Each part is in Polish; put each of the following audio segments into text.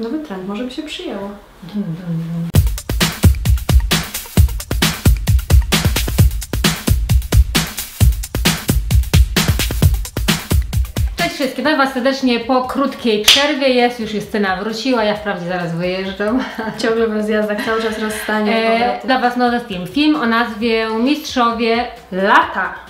Nowy trend, może by się przyjęło. Cześć wszystkim, witam Was serdecznie po krótkiej przerwie. Jest już Justyna wróciła, ja wprawdzie zaraz wyjeżdżam. Ciągle w rozjazdach, cały czas rozstanie. E, dla Was nowy film. Film o nazwie Mistrzowie Lata.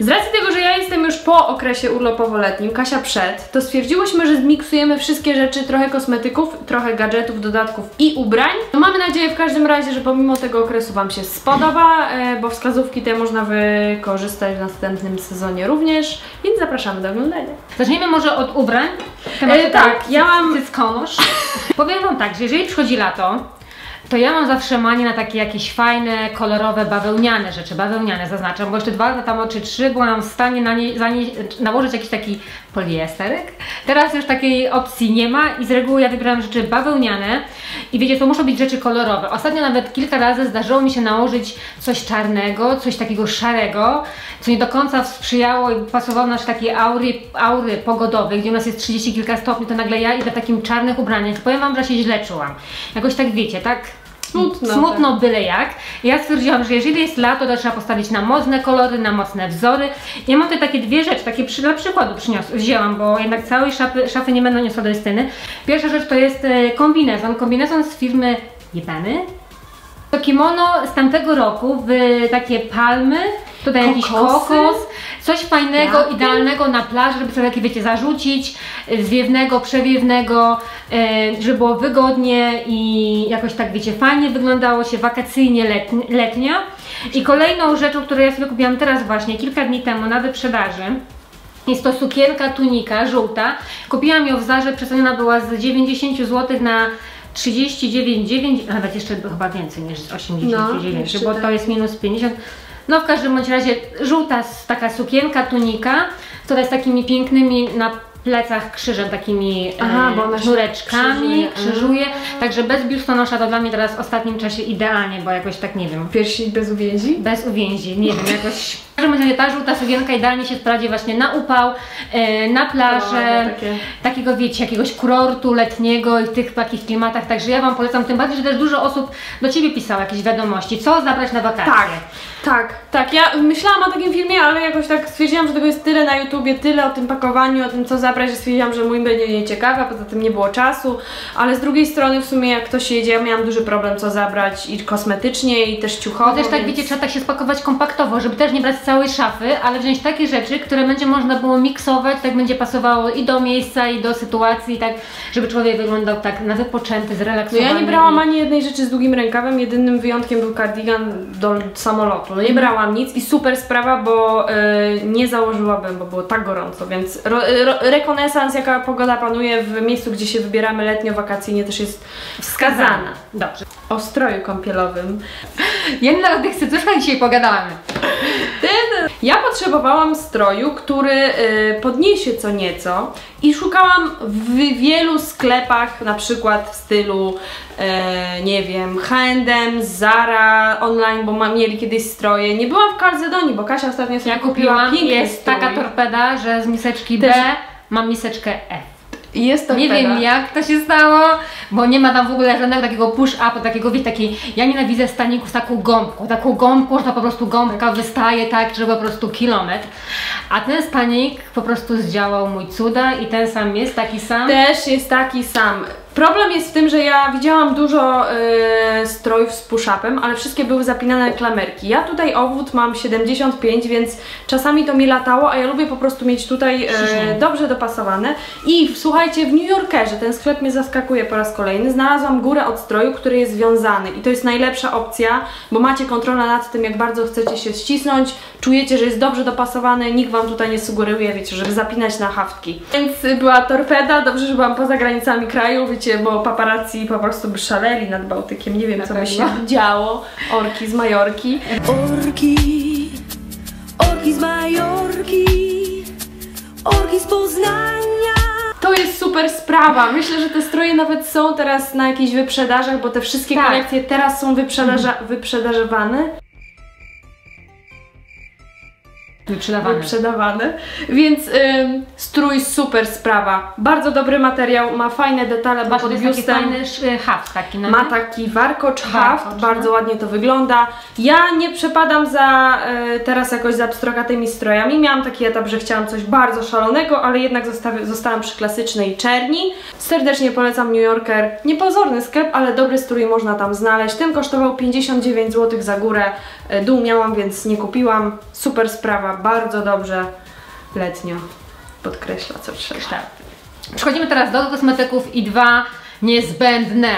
Z racji tego, że ja jestem już po okresie urlopowo-letnim, Kasia przed, to stwierdziłyśmy, że zmiksujemy wszystkie rzeczy, trochę kosmetyków, trochę gadżetów, dodatków i ubrań. No mamy nadzieję w każdym razie, że pomimo tego okresu Wam się spodoba, e, bo wskazówki te można wykorzystać w następnym sezonie również, więc zapraszamy do oglądania. Zacznijmy może od ubrań. E, tak, ja mam-. Powiem Wam tak, że jeżeli przychodzi lato, to ja mam zawsze manię na takie jakieś fajne, kolorowe, bawełniane rzeczy, bawełniane zaznaczam, bo jeszcze dwa lata temu czy trzy byłam w stanie na nie, za nie, nałożyć jakiś taki poliesterek. Teraz już takiej opcji nie ma i z reguły ja wybieram rzeczy bawełniane i wiecie, to muszą być rzeczy kolorowe. Ostatnio nawet kilka razy zdarzyło mi się nałożyć coś czarnego, coś takiego szarego, co nie do końca sprzyjało i pasowało na nasze takie aury, aury pogodowe, gdzie u nas jest 30 kilka stopni, to nagle ja idę w takim czarnych ubraniach. Powiem Wam, że się źle czułam. Jakoś tak wiecie, tak Smutno, smutno byle jak. Ja stwierdziłam, że jeżeli jest lato, to trzeba postawić na mocne kolory, na mocne wzory. Ja mam tutaj takie dwie rzeczy, takie przy, dla przykładu przyniosłam, wzięłam, bo jednak całej szafy, szafy nie będą niosła do Justyny. Pierwsza rzecz to jest e, kombinezon. Kombinezon z firmy Jebany. To kimono z tamtego roku w takie palmy, tutaj jakiś Kokosy? kokos, coś fajnego, Kwiaty? idealnego na plaży, żeby sobie takie wiecie zarzucić, e, zwiewnego, przewiewnego, e, żeby było wygodnie i jakoś tak wiecie fajnie wyglądało się wakacyjnie letni, letnio. I kolejną rzeczą, którą ja sobie kupiłam teraz właśnie, kilka dni temu na wyprzedaży, jest to sukienka tunika żółta. Kupiłam ją w Zarze, przeceniona była z 90 zł na 39,9, a nawet jeszcze chyba więcej niż z 89, No, bo tak. to jest minus 50. No w każdym bądź razie żółta taka sukienka tunika, która jest takimi pięknymi na plecach krzyżem, takimi Aha, e, bo ona się sznureczkami, krzyżuje. Także bez biustonosza to dla mnie teraz w ostatnim czasie idealnie, bo jakoś tak nie wiem. Piersi bez uwięzi? Bez uwięzi, nie wiem, jakoś. W każdym razie ta żółta sukienka idealnie się sprawdzi właśnie na upał, e, na plażę, takiego wiecie, jakiegoś kurortu letniego i w tych takich klimatach. Także ja Wam polecam, tym bardziej, że też dużo osób do Ciebie pisało jakieś wiadomości, co zabrać na wakacje. Tak, tak, tak. Ja myślałam o takim filmie, ale jakoś tak stwierdziłam, że tego jest tyle na YouTubie, tyle o tym pakowaniu, o tym co zabrać, że stwierdziłam, że mój będzie nieciekawa, poza tym nie było czasu, ale z drugiej strony w sumie jak ktoś jedzie, ja miałam duży problem co zabrać i kosmetycznie i też ciuchowo, Bo też tak więc... wiecie, trzeba tak się spakować kompaktowo, żeby też nie brać całej szafy, ale wziąć takie rzeczy, które będzie można było miksować, tak będzie pasowało i do miejsca, i do sytuacji, tak, żeby człowiek wyglądał tak na wypoczęty, No zrelaksowany. ja nie brałam i- ani jednej rzeczy z długim rękawem, jedynym wyjątkiem był kardigan do samolotu. No nie brałam nic i super sprawa, bo y, nie założyłabym, bo było tak gorąco, więc ro, ro, rekonesans, jaka pogoda panuje w miejscu, gdzie się wybieramy letnio, wakacyjnie też jest wskazana. Dobrze. O stroju kąpielowym. Jedna o tych cycuszkach dzisiaj pogadamy. Ja potrzebowałam stroju, który y, podniesie co nieco i szukałam w wielu sklepach, na przykład w stylu, e, nie wiem, H&M, Zara, online, bo mieli kiedyś stroje. Nie byłam w Calzedonii, bo Kasia ostatnio sobie Ja kupiła piękny jest strój. taka torpeda, że z miseczki Też- B mam miseczkę E. Jest to Nie wiem jak to się stało, bo nie ma tam w ogóle żadnego takiego push-upu, takiego, wiecie, takiej, ja nienawidzę staników z taką gąbką, taką gąbką, że po prostu gąbka wystaje tak, że po prostu kilometr, a ten stanik po prostu zdziałał mój cuda i ten sam jest taki sam. Też jest taki sam. Problem jest w tym, że ja widziałam dużo e, strojów z push-upem, ale wszystkie były zapinane na klamerki. Ja tutaj obwód mam 75, więc czasami to mi latało, a ja lubię po prostu mieć tutaj Przyciśnięte. dobrze dopasowane. I słuchajcie, w New Yorkerze, ten sklep mnie zaskakuje po raz kolejny, znalazłam górę od stroju, który jest związany i to jest najlepsza opcja, bo macie kontrolę nad tym, jak bardzo chcecie się ścisnąć, czujecie, że jest dobrze dopasowany, nikt Wam tutaj nie sugeruje, wiecie, żeby zapinać na haftki. Więc była torpeda, dobrze, że byłam poza granicami kraju, wiecie, bo paparazzi po prostu by szaleli nad Bałtykiem, nie wiem co by się działo, orki z Majorki. Orki, orki z Majorki, orki z Poznania. To jest super sprawa. Myślę, że te stroje nawet są teraz na jakichś wyprzedażach, bo te wszystkie Tak. kolekcje teraz są wyprzedaża wyprzedażowane. Wyprzedawany. wyprzedawany. Więc ym, strój super sprawa. Bardzo dobry materiał, ma fajne detale, bo pod biustem fajny sz- haft taki, no ma taki warkocz haft, Warkocz, bardzo no. ładnie to wygląda. Ja nie przepadam za e, teraz jakoś za pstrokatymi strojami. Miałam taki etap, że chciałam coś bardzo szalonego, ale jednak zostałam przy klasycznej czerni. Serdecznie polecam New Yorker. Niepozorny sklep, ale dobry strój można tam znaleźć. Ten kosztował 59 zł za górę. E, Dół miałam, więc nie kupiłam. Super sprawa, bardzo dobrze letnio podkreśla co trzeba. Tak. Przechodzimy teraz do kosmetyków i dwa niezbędne.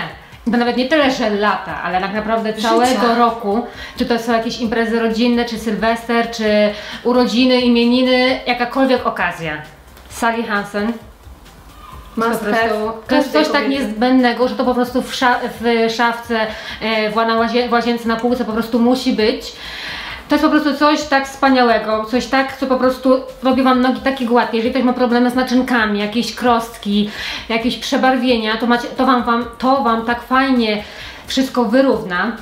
To nawet nie tyle, że lata, ale tak naprawdę całego Życia. roku, czy to są jakieś imprezy rodzinne, czy sylwester, czy urodziny, imieniny, jakakolwiek okazja. Sally Hansen. Must po prostu, have to jest coś tak niezbędnego, że to po prostu w, sza, w szafce, e, w, na łazie, w łazience, na półce po prostu musi być. To jest po prostu coś tak wspaniałego, coś tak, co po prostu robi Wam nogi takie gładkie. Jeżeli ktoś ma problemy z naczynkami, jakieś krostki, jakieś przebarwienia, to, macie, to, wam, wam, to Wam tak fajnie wszystko wyrówna.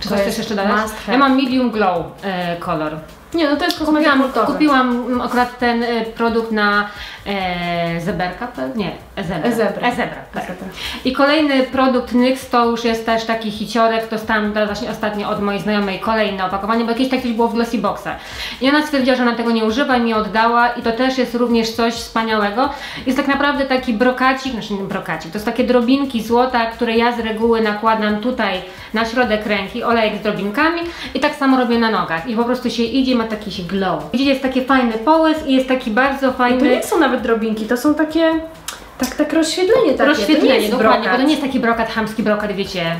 Czy To coś chcesz jeszcze dodać? Ja mam medium glow e, kolor. Nie, no to jest kosmetyk Kupiłam, kupiłam akurat ten e, produkt na e, zeberka, pe- nie, ezebra. Ezebra. Ezebra, tak. Ezebra. I kolejny produkt NYX to już jest też taki hiciorek, dostałam teraz właśnie ostatnio od mojej znajomej kolejne opakowanie, bo jakieś takie było w glossy boxach. I ona stwierdziła, że ona tego nie używa i mi oddała i to też jest również coś wspaniałego. Jest tak naprawdę taki brokacik, znaczy nie brokacik, to jest takie drobinki złota, które ja z reguły nakładam tutaj na środek ręki, olejek z drobinkami i tak samo robię na nogach i po prostu się idzie, ma taki glow. Widzicie, jest taki fajny połys i jest taki bardzo To fajny... nie są nawet drobinki, to są takie. Tak, tak rozświetlenie takie. to nie Rozświetlenie, dokładnie, brokat. bo to nie jest taki brokat, chamski brokat, wiecie,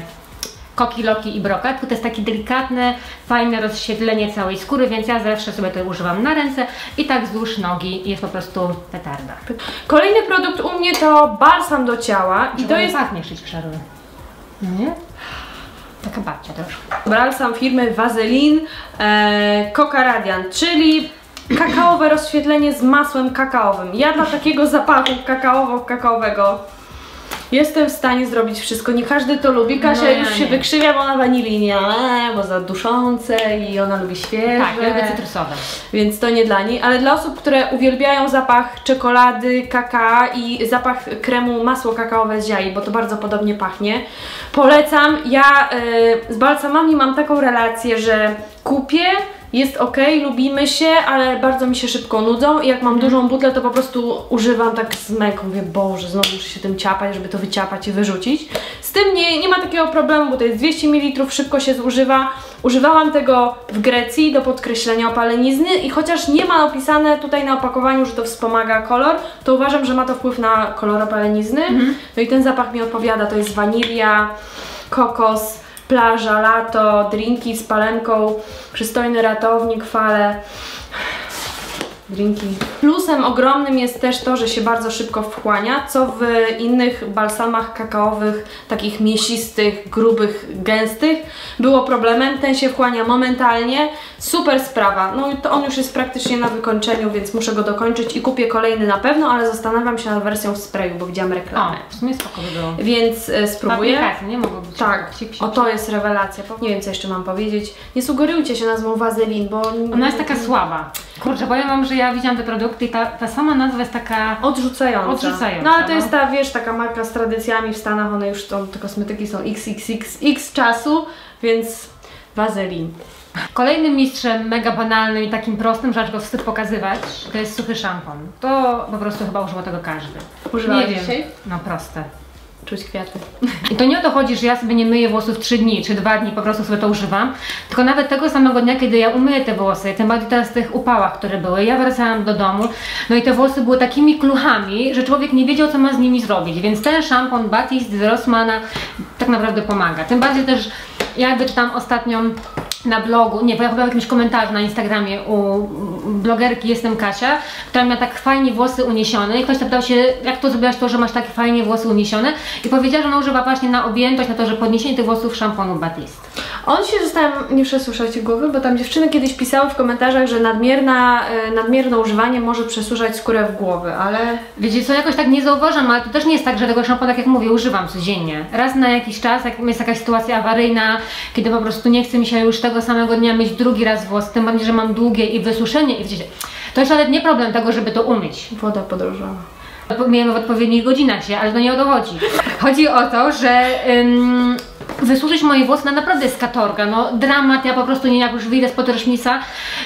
koki, loki i brokat, tylko to jest takie delikatne, fajne rozświetlenie całej skóry, więc ja zawsze sobie to używam na ręce i tak wzdłuż nogi jest po prostu petarda. Kolejny produkt u mnie to balsam do ciała i to jest pachnie ci przerobię. No nie? Taka babcia troszkę. balsam firmy Vaseline e, Coca Radiant, czyli kakaowe rozświetlenie z masłem kakaowym. Ja dla takiego zapachu kakaowo-kakaowego jestem w stanie zrobić wszystko. Nie każdy to lubi. Kasia No ja już się nie. wykrzywia, bo ona wanilii nie, bo za duszące i ona lubi świeże. Tak, ja lubię cytrusowe. więc to nie dla niej, ale dla osób, które uwielbiają zapach czekolady, kakao i zapach kremu masło kakaowe z jaj, bo to bardzo podobnie pachnie, polecam. Ja y, z balsamami mam taką relację, że kupię, jest ok, lubimy się, ale bardzo mi się szybko nudzą i jak mam dużą butlę, to po prostu używam tak z męką. Mówię, Boże, znowu muszę się tym ciapać, żeby to wyciapać i wyrzucić. Z tym nie, nie ma takiego problemu, bo to jest 200 ml, szybko się zużywa. Używałam tego w Grecji do podkreślenia opalenizny i chociaż nie ma opisane tutaj na opakowaniu, że to wspomaga kolor, to uważam, że ma to wpływ na kolor opalenizny. No i ten zapach mi odpowiada, to jest wanilia, kokos, plaża, lato, drinki z palemką, przystojny ratownik, fale. Drinki. Plusem ogromnym jest też to, że się bardzo szybko wchłania, co w innych balsamach kakaowych, takich mięsistych, grubych, gęstych, było problemem. Ten się wchłania momentalnie. Super sprawa. No i to on już jest praktycznie na wykończeniu, więc muszę go dokończyć i kupię kolejny na pewno, ale zastanawiam się nad wersją w sprayu, bo widziałam O, reklamę. w sumie spoko by było. Więc e, spróbuję. Aplikacja, nie mogło być. Tak, psik, o to jest rewelacja. Nie wiem, co jeszcze mam powiedzieć. Nie sugerujcie się nazwą Vaseline, bo... Ona jest taka słaba. Kurczę, powiem Wam, że ja widziałam te produkty i ta, ta sama nazwa jest taka... Odrzucająca. Odrzucająca, No ale to no. jest ta, wiesz, taka marka z tradycjami w Stanach, one już tą, te kosmetyki są XXX czasu, więc Vaseline. Kolejnym mistrzem mega banalnym i takim prostym, że aż go wstyd pokazywać, to jest suchy szampon. To po prostu chyba używa tego każdy. Używałaś nie wiem. dzisiaj? No proste. Czuć kwiaty. I to nie o to chodzi, że ja sobie nie myję włosów 3 dni czy 2 dni, po prostu sobie to używam, tylko nawet tego samego dnia, kiedy ja umyję te włosy, tym bardziej teraz w tych upałach, które były, ja wracałam do domu, no i te włosy były takimi kluchami, że człowiek nie wiedział, co ma z nimi zrobić, więc ten szampon Batiste z Rossmana tak naprawdę pomaga. Tym bardziej też, ja jakby czytam ostatnio na blogu, nie, bo ja chyba w jakimś komentarzu na Instagramie u blogerki Jestem Kasia, która miała tak fajnie włosy uniesione i ktoś zapytał się, jak to zrobiłaś to, że masz takie fajnie włosy uniesione i powiedziała, że ona używa właśnie na objętość, na to, że podniesienie tych włosów szamponu Batiste. On się zostałem, nie przesłuszać głowy, bo tam dziewczyny kiedyś pisały w komentarzach, że nadmierna, e, nadmierne używanie może przesuszać skórę w głowy, ale Wiecie co, jakoś tak nie zauważam, ale to też nie jest tak, że tego szampona, tak jak mówię, używam codziennie. Raz na jakiś czas, jak jest jakaś sytuacja awaryjna, kiedy po prostu nie chce mi się już tego samego dnia myć drugi raz włos, tym bardziej, że mam długie i wysuszenie i wiecie, to już nawet nie problem tego, żeby to umyć. woda podrożała. Miałem w odpowiednich godzinach się, ale to nie o to chodzi. Chodzi o to, że ym, wysuszyć moje włosy na naprawdę jest katorga, no dramat, ja po prostu nie jak już wyjdę spod prysznica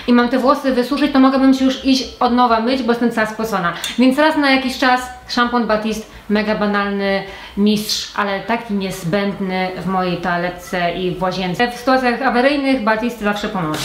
i mam te włosy wysuszyć, to mogłabym się już iść od nowa myć, bo jestem cała spocona. Więc raz na jakiś czas szampon Batiste, mega banalny mistrz, ale taki niezbędny w mojej toaletce i w łazience. W sytuacjach awaryjnych Batiste zawsze pomoże.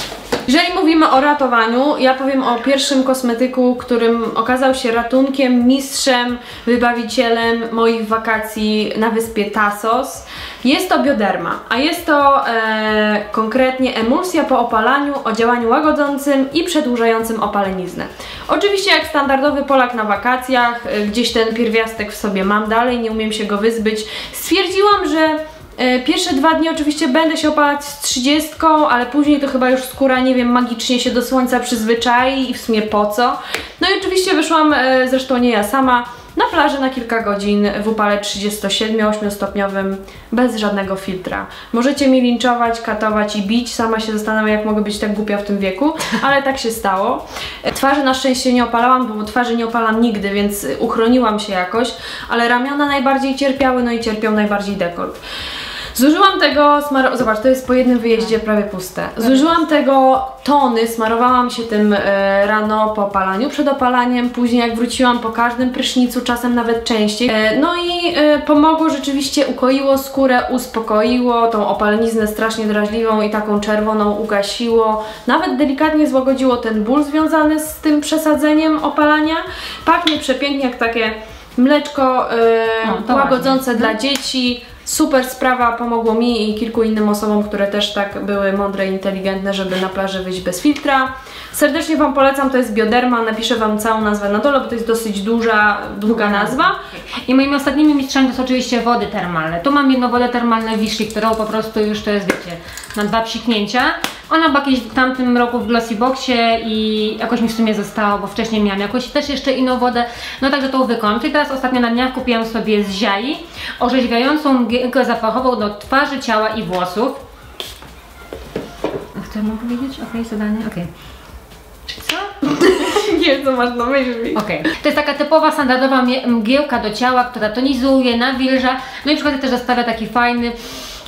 Jeżeli mówimy o ratowaniu, ja powiem o pierwszym kosmetyku, którym okazał się ratunkiem, mistrzem, wybawicielem moich wakacji na wyspie Tasos. Jest to bioderma, a jest to e, konkretnie emulsja po opalaniu o działaniu łagodzącym i przedłużającym opaleniznę. Oczywiście jak standardowy Polak na wakacjach, e, gdzieś ten pierwiastek w sobie mam dalej, nie umiem się go wyzbyć, stwierdziłam, że E, Pierwsze dwa dni oczywiście będę się opalać z 30, ale później to chyba już skóra, nie wiem, magicznie się do słońca przyzwyczai i w sumie po co. No i oczywiście wyszłam, e, zresztą nie ja sama, na plaży na kilka godzin w upale 37-8 stopniowym bez żadnego filtra. Możecie mi linczować, katować i bić, sama się zastanawiam jak mogę być tak głupia w tym wieku, ale tak się stało. E, Twarzy na szczęście nie opalałam, bo twarzy nie opalam nigdy, więc uchroniłam się jakoś, ale ramiona najbardziej cierpiały, no i cierpiał najbardziej dekolt. Zużyłam tego smar... Zobacz, to jest po jednym wyjeździe prawie puste. Zużyłam tego tony, smarowałam się tym e, rano po opalaniu, przed opalaniem, później jak wróciłam po każdym prysznicu, czasem nawet częściej. E, no i e, pomogło rzeczywiście, ukoiło skórę, uspokoiło, tą opaleniznę strasznie drażliwą i taką czerwoną ugasiło. Nawet delikatnie złagodziło ten ból związany z tym przesadzeniem opalania. Pachnie przepięknie jak takie mleczko e, łagodzące ładnie. dla dzieci. Super sprawa, pomogło mi i kilku innym osobom, które też tak były mądre i inteligentne, żeby na plaży wyjść bez filtra. Serdecznie Wam polecam, to jest Bioderma, napiszę Wam całą nazwę na dole, bo to jest dosyć duża, długa nazwa. I moimi ostatnimi mistrzami to są oczywiście wody termalne. Tu mam jedną wodę termalną Vichy, którą po prostu już to jest, wiecie, na dwa psiknięcia. Ona była kiedyś w tamtym roku w Glossy Boxie i jakoś mi w sumie zostało, bo wcześniej miałam jakoś też jeszcze inną wodę. No także to wykończę. I teraz ostatnio na dniach kupiłam sobie z Ziai orzeźwiającą mgiełkę zapachową do twarzy, ciała i włosów. A chcę mu powiedzieć? Okej, zadanie, okej. Co? Nie co masz na myśli. Okej. To jest taka typowa, standardowa mgiełka do ciała, która tonizuje, nawilża, no i przy też zostawia taki fajny,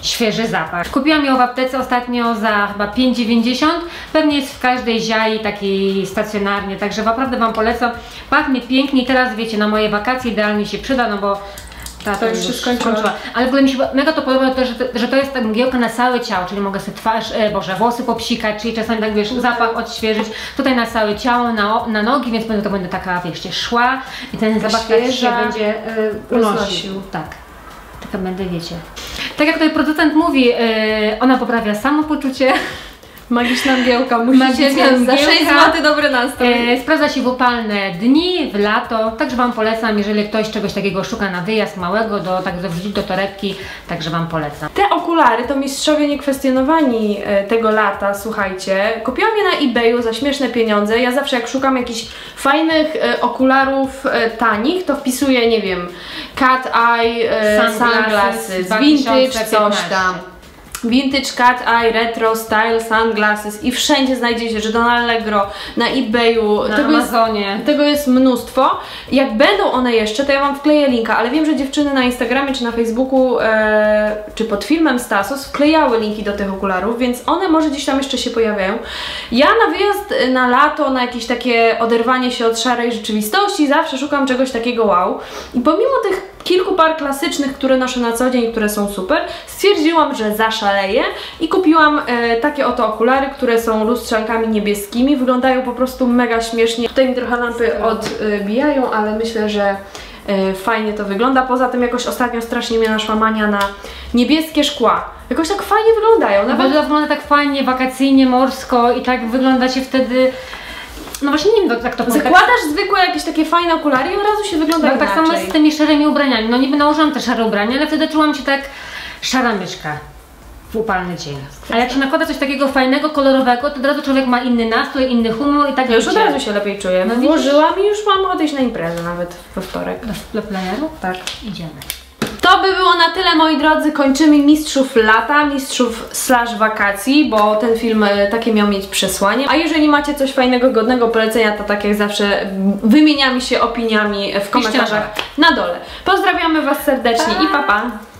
świeży zapach. Kupiłam ją w aptece ostatnio za chyba 5,90. Pewnie jest w każdej ziai takiej stacjonarnie, także naprawdę Wam polecam. Pachnie pięknie i teraz wiecie, na moje wakacje idealnie się przyda, no bo ta To już się skończyła. Ale w ogóle mi się mega to podoba, to, że, to, że to jest ta mgiełka na całe ciało, czyli mogę sobie twarz, e, boże, włosy popsikać, czyli czasami tak wiesz, zapach odświeżyć. Tutaj na całe ciało, na, na nogi, więc będę to będę taka, wiecie, szła i ten zapach tak się będzie e, roznosił. Tak. Taka będę, wiecie. Tak jak tutaj producent mówi, e, ona poprawia samopoczucie, Magiczna mgiełka, musicie więc za 6 mgiełka. zł dobry nastrój. E, sprawdza się w upalne dni, w lato, także Wam polecam, jeżeli ktoś czegoś takiego szuka na wyjazd małego, do, tak do wrzucić do torebki, także Wam polecam. Te okulary to mistrzowie niekwestionowani e, tego lata, słuchajcie. Kupiłam je na eBayu za śmieszne pieniądze. Ja zawsze jak szukam jakichś fajnych e, okularów e, tanich, to wpisuję, nie wiem, cat eye, e, Sunglasses, sunglasses, vintage, 2015. coś tam. Vintage Cat Eye, Retro Style Sunglasses i wszędzie znajdziecie, że to na Allegro, na eBayu, Na tego jest Amazonie. tego jest mnóstwo. Jak będą one jeszcze, to ja Wam wkleję linka, ale wiem, że dziewczyny na Instagramie czy na Facebooku, e, czy pod filmem Stasus wklejały linki do tych okularów, więc one może gdzieś tam jeszcze się pojawiają. Ja na wyjazd e, na lato, na jakieś takie oderwanie się od szarej rzeczywistości, zawsze szukam czegoś takiego wow. I pomimo tych kilku par klasycznych, które noszę na co dzień, które są super, stwierdziłam, że zaszaleję i kupiłam e, takie oto okulary, które są lustrzankami niebieskimi. Wyglądają po prostu mega śmiesznie. Tutaj mi trochę lampy odbijają, ale myślę, że e, fajnie to wygląda. Poza tym jakoś ostatnio strasznie mnie naszła mania na niebieskie szkła. Jakoś tak fajnie wyglądają. Nawet wygląda tak fajnie, wakacyjnie, morsko i tak wyglądacie wtedy... No właśnie nie wiem jak to powiedzieć. zakładasz zwykłe jakieś takie fajne okulary i od razu się wygląda Tak, tak samo z tymi szarymi ubraniami. No niby nałożyłam te szare ubrania, ale wtedy czułam się tak szara myszka. w upalny dzień. A jak się nakłada coś takiego fajnego, kolorowego, to od razu człowiek ma inny nastrój, inny humor i tak Ja już od razu się lepiej czuję. No? Włożyłam i już mam iść na imprezę nawet we wtorek. Do, do pleneru? Tak. Idziemy. To by było na tyle, moi drodzy. Kończymy Mistrzów Lata, Mistrzów slash wakacji, bo ten film e, takie miał mieć przesłanie. A jeżeli macie coś fajnego, godnego polecenia, to tak jak zawsze m, wymieniamy się opiniami w komentarzach na dole. Pozdrawiamy Was serdecznie i pa pa!